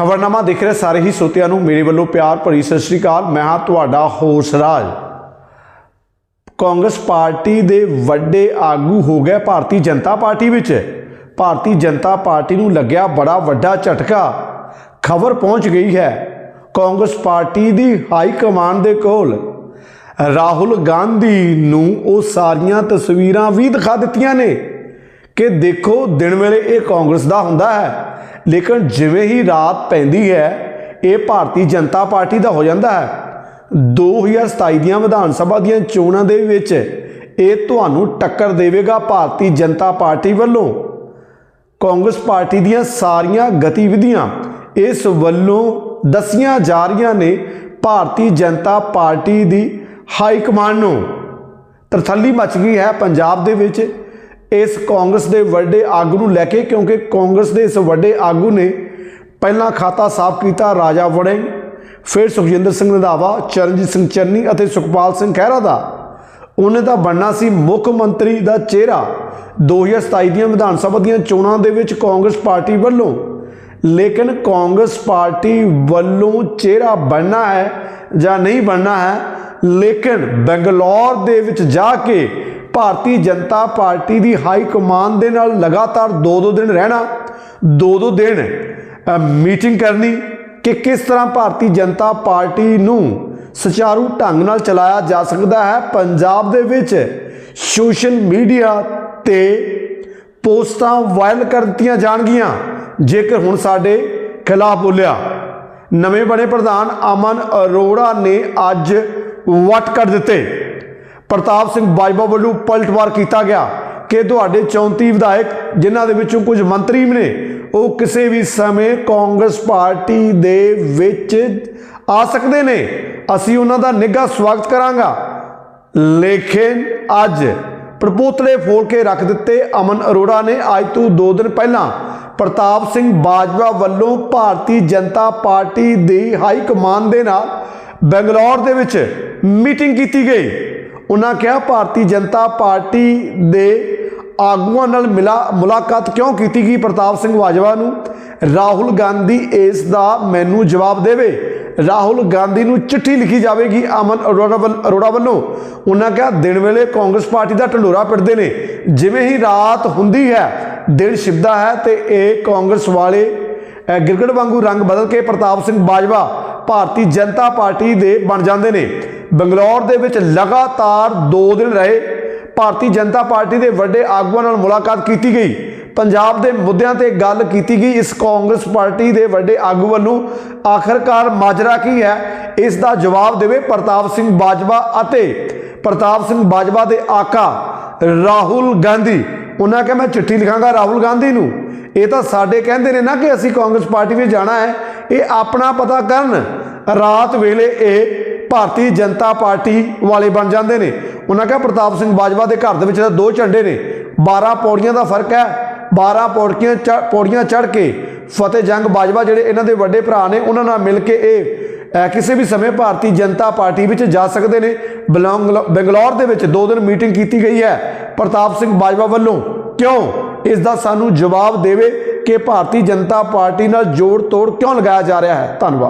ਖਬਰਨਾਮਾ ਦੇਖ ਰਹੇ, ਸਾਰੇ ਹੀ ਸੋਤਿਆਂ ਨੂੰ ਮੇਰੇ ਵੱਲੋਂ ਪਿਆਰ ਭਰੀ ਸਤਿ ਸ੍ਰੀ ਅਕਾਲ। ਮੈਂ ਹਾਂ ਤੁਹਾਡਾ ਹੋਸ ਰਾਜ। ਕਾਂਗਰਸ ਪਾਰਟੀ ਦੇ ਵੱਡੇ ਆਗੂ ਹੋ ਗਏ ਭਾਰਤੀ ਜਨਤਾ ਪਾਰਟੀ ਵਿੱਚ। ਭਾਰਤੀ ਜਨਤਾ ਪਾਰਟੀ ਨੂੰ ਲੱਗਿਆ ਬੜਾ ਵੱਡਾ ਝਟਕਾ। ਖਬਰ ਪਹੁੰਚ ਗਈ ਹੈ, ਕਾਂਗਰਸ ਪਾਰਟੀ ਦੀ ਹਾਈ ਕਮਾਂਡ ਦੇ ਕੋਲ। ਰਾਹੁਲ ਗਾਂਧੀ ਨੂੰ ਉਹ ਸਾਰੀਆਂ ਤਸਵੀਰਾਂ ਵੀ ਦਿਖਾ ਦਿੱਤੀਆਂ ਨੇ। ਕਿ ਦੇਖੋ ਦਿਨ ਵੇਲੇ ਇਹ ਕਾਂਗਰਸ ਦਾ ਹੁੰਦਾ ਹੈ। ਲੇਕਿਨ ਜਿਵੇਂ ਹੀ ਰਾਤ ਪੈਂਦੀ ਹੈ, ਇਹ ਭਾਰਤੀ ਜਨਤਾ ਪਾਰਟੀ ਦਾ ਹੋ ਜਾਂਦਾ ਹੈ। 2027 ਦੀਆਂ ਵਿਧਾਨ ਸਭਾ ਦੀਆਂ ਚੋਣਾਂ ਦੇ ਵਿੱਚ ਇਹ ਤੁਹਾਨੂੰ ਟੱਕਰ ਦੇਵੇਗਾ ਭਾਰਤੀ ਜਨਤਾ ਪਾਰਟੀ ਵੱਲੋਂ। ਕਾਂਗਰਸ ਪਾਰਟੀ ਦੀਆਂ ਸਾਰੀਆਂ ਗਤੀਵਿਧੀਆਂ ਇਸ ਵੱਲੋਂ ਦੱਸੀਆਂ ਜਾ ਰਹੀਆਂ ਨੇ ਭਾਰਤੀ ਜਨਤਾ ਪਾਰਟੀ ਦੀ ਹਾਈ ਕਮਾਂਡ ਨੂੰ। ਤਰਥੱਲੀ ਮਚ ਗਈ ਹੈ ਪੰਜਾਬ ਦੇ ਵਿੱਚ। ਇਸ ਕਾਂਗਰਸ ਦੇ ਵੱਡੇ ਆਗੂ ਨੂੰ ਲੈ ਕੇ, ਕਿਉਂਕਿ ਕਾਂਗਰਸ ਦੇ ਇਸ ਵੱਡੇ ਆਗੂ ਨੇ ਪਹਿਲਾਂ ਖਾਤਾ ਸਾਫ਼ ਕੀਤਾ, ਰਾਜਾ ਵੜਿੰਗ, ਫਿਰ ਸੁਖਜਿੰਦਰ ਸਿੰਘ ਰੰਧਾਵਾ, ਚਰਨਜੀਤ ਸਿੰਘ ਚੰਨੀ ਅਤੇ ਸੁਖਪਾਲ ਸਿੰਘ ਖਹਿਰਾ ਦਾ। ਉਹਨੇ ਤਾਂ ਬਣਨਾ ਸੀ ਮੁੱਖ ਮੰਤਰੀ ਦਾ ਚਿਹਰਾ। 2027 ਦੀਆਂ ਵਿਧਾਨ ਸਭਾ ਦੀਆਂ ਚੋਣਾਂ ਦੇ ਵਿੱਚ ਕਾਂਗਰਸ ਪਾਰਟੀ ਵੱਲੋਂ। ਲੇਕਿਨ ਕਾਂਗਰਸ ਪਾਰਟੀ ਵੱਲੋਂ ਚਿਹਰਾ ਬਣਨਾ ਹੈ ਜਾਂ ਨਹੀਂ ਬਣਨਾ ਹੈ, ਲੇਕਿਨ ਬੰਗਲੌਰ ਦੇ ਵਿੱਚ ਜਾ ਕੇ ਭਾਰਤੀ ਜਨਤਾ ਪਾਰਟੀ ਦੀ ਹਾਈ ਕਮਾਂਡ ਦੇ ਨਾਲ ਲਗਾਤਾਰ 2-2 ਦਿਨ ਰਹਿਣਾ 2-2 ਦਿਨ ਮੀਟਿੰਗ ਕਰਨੀ ਕਿ ਕਿਸ ਤਰ੍ਹਾਂ ਭਾਰਤੀ ਜਨਤਾ ਪਾਰਟੀ ਨੂੰ ਸੁਚਾਰੂ ਢੰਗ ਨਾਲ ਚਲਾਇਆ ਜਾ ਸਕਦਾ ਹੈ। ਪੰਜਾਬ ਦੇ ਵਿੱਚ ਸੋਸ਼ਲ ਮੀਡੀਆ ਤੇ ਪੋਸਟਾਂ ਵਾਇਰਲ ਕਰ ਦਿੱਤੀਆਂ ਜਾਣਗੀਆਂ। ਜੇਕਰ ਹੁਣ ਸਾਡੇ ਖਿਲਾਫ ਬੋਲਿਆ, ਨਵੇਂ ਬਣੇ ਪ੍ਰਧਾਨ ਅਮਨ ਅਰੋੜਾ ਨੇ ਅੱਜ ਵਟ ਕਰ ਦਿੱਤੇ। ਪ੍ਰਤਾਪ ਸਿੰਘ ਬਾਜਵਾ ਵੱਲੋਂ ਪਲਟਵਾਰ ਕੀਤਾ ਗਿਆ ਕਿ ਤੁਹਾਡੇ 34 ਵਿਧਾਇਕ, ਜਿਨ੍ਹਾਂ ਦੇ ਵਿੱਚੋਂ ਕੁਝ ਮੰਤਰੀ ਵੀ ਨੇ, ਉਹ ਕਿਸੇ ਵੀ ਸਮੇਂ ਕਾਂਗਰਸ ਪਾਰਟੀ ਦੇ ਵਿੱਚ ਆ ਸਕਦੇ ਨੇ। ਅਸੀਂ ਉਹਨਾਂ ਦਾ ਨਿੱਘਾ ਸਵਾਗਤ ਕਰਾਂਗਾ। ਲੇਕਿਨ ਅੱਜ ਪ੍ਰਪੋਤਲੇ ਫੋਲ ਕੇ ਰੱਖ ਦਿੱਤੇ ਅਮਨ ਅਰੋੜਾ ਨੇ। ਅੱਜ ਤੋਂ 2 ਦਿਨ ਪਹਿਲਾਂ ਪ੍ਰਤਾਪ ਸਿੰਘ ਬਾਜਵਾ ਵੱਲੋਂ ਭਾਰਤੀ ਜਨਤਾ ਪਾਰਟੀ ਦੀ ਹਾਈ ਕਮਾਂਡ ਦੇ ਨਾਲ ਬੰਗਲੌਰ ਦੇ ਵਿੱਚ ਮੀਟਿੰਗ ਕੀਤੀ ਗਈ। ਉਹਨਾਂ ਕਿਹਾ, ਭਾਰਤੀ ਜਨਤਾ ਪਾਰਟੀ ਦੇ ਆਗੂਆਂ ਨਾਲ ਮਿਲਾ, ਮੁਲਾਕਾਤ ਕਿਉਂ ਕੀਤੀ ਗਈ? ਪ੍ਰਤਾਪ ਸਿੰਘ ਬਾਜਵਾ ਨੂੰ, ਰਾਹੁਲ ਗਾਂਧੀ ਇਸ ਦਾ ਮੈਨੂੰ ਜਵਾਬ ਦੇਵੇ। ਰਾਹੁਲ ਗਾਂਧੀ ਨੂੰ ਚਿੱਠੀ ਲਿਖੀ ਜਾਵੇਗੀ ਅਮਨ ਅਰੋੜਾ ਵੱਲ- ਅਰੋੜਾ ਵੱਲੋਂ। ਉਹਨਾਂ ਕਿਹਾ, ਦਿਨ ਵੇਲੇ ਕਾਂਗਰਸ ਪਾਰਟੀ ਦਾ ਢੰਡੋਰਾ ਪਿੱਟਦੇ ਨੇ। ਜਿਵੇਂ ਹੀ ਰਾਤ ਹੁੰਦੀ ਹੈ, ਦਿਨ ਛਿਪਦਾ ਹੈ ਤੇ ਇਹ ਕਾਂਗਰਸ ਵਾਲੇ ਗਿਰਗੜ ਵਾਂਗੂ ਰੰਗ ਬਦਲ ਕੇ ਪ੍ਰਤਾਪ ਸਿੰਘ ਬਾਜਵਾ ਭਾਰਤੀ ਜਨਤਾ ਪਾਰਟੀ ਦੇ ਬਣ ਜਾਂਦੇ ਨੇ। ਬੰਗਲੌਰ ਦੇ ਵਿੱਚ ਲਗਾਤਾਰ 2 ਦਿਨ ਰਹੇ ਭਾਰਤੀ ਜਨਤਾ ਪਾਰਟੀ ਦੇ ਵੱਡੇ ਆਗੂਆਂ ਨਾਲ ਮੁਲਾਕਾਤ ਕੀਤੀ ਗਈ। ਪੰਜਾਬ ਦੇ ਮੁੱਦਿਆਂ ਤੇ ਗੱਲ ਕੀਤੀ ਗਈ। ਇਸ ਕਾਂਗਰਸ ਪਾਰਟੀ ਦੇ ਵੱਡੇ ਆਗੂ ਵੱਲੋਂ ਆਖਰਕਾਰ ਮਾਜਰਾ ਕੀ ਹੈ? ਇਸ ਦਾ ਜਵਾਬ ਦੇਵੇ ਪ੍ਰਤਾਪ ਸਿੰਘ ਬਾਜਵਾ ਅਤੇ ਪ੍ਰਤਾਪ ਸਿੰਘ ਬਾਜਵਾ ਦੇ ਆਕਾ ਰਾਹੁਲ ਗਾਂਧੀ। ਉਹਨਾਂ ਕਿਹਾ, ਮੈਂ ਚਿੱਠੀ ਲਿਖਾਂਗਾ ਰਾਹੁਲ ਗਾਂਧੀ ਨੂੰ। ਇਹ ਤਾਂ ਸਾਡੇ ਕਹਿੰਦੇ ਨੇ ਨਾ ਕਿ ਅਸੀਂ ਕਾਂਗਰਸ ਪਾਰਟੀ ਵਿੱਚ ਜਾਣਾ ਹੈ। ਇਹ ਆਪਣਾ ਪਤਾ ਕਰਨ। ਰਾਤ ਵੇਲੇ ਇਹ ਭਾਰਤੀ ਜਨਤਾ ਪਾਰਟੀ ਵਾਲੇ ਬਣ ਜਾਂਦੇ ਨੇ। ਉਹਨਾਂ ਕਿਹਾ, ਪ੍ਰਤਾਪ ਸਿੰਘ ਬਾਜਵਾ ਦੇ ਘਰ ਦੇ ਵਿੱਚ ਤਾਂ ਦੋ ਝੰਡੇ ਨੇ। 12 ਪੌੜੀਆਂ ਦਾ ਫ਼ਰਕ ਹੈ। 12 ਪੌੜੀਆਂ ਚੜ੍ਹ- ਪੌੜੀਆਂ ਚੜ ਕੇ ਫਤਿਹ ਜੰਗ ਬਾਜਵਾ ਜਿਹੜੇ ਇਹਨਾਂ ਦੇ ਵੱਡੇ ਭਰਾ ਨੇ, ਉਹਨਾਂ ਨਾਲ ਮਿਲ ਕੇ ਇਹ ਕਿਸੇ ਵੀ ਸਮੇਂ ਭਾਰਤੀ ਜਨਤਾ ਪਾਰਟੀ ਵਿੱਚ ਜਾ ਸਕਦੇ ਨੇ। ਬਲੌਂਗ- ਬੰਗਲੌਰ ਦੇ ਵਿੱਚ ਦੋ ਦਿਨ ਮੀਟਿੰਗ ਕੀਤੀ ਗਈ ਹੈ। ਪ੍ਰਤਾਪ ਸਿੰਘ ਬਾਜਵਾ ਵੱਲੋਂ ਕਿਉਂ? ਇਸ ਦਾ ਸਾਨੂੰ ਜਵਾਬ ਦੇਵੇ। ਕਿ ਭਾਰਤੀ ਜਨਤਾ ਪਾਰਟੀ ਨਾਲ ਜੋੜ ਤੋੜ ਕਿਉਂ ਲਗਾਇਆ ਜਾ ਰਿਹਾ ਹੈ? ਧੰਨਵਾਦ।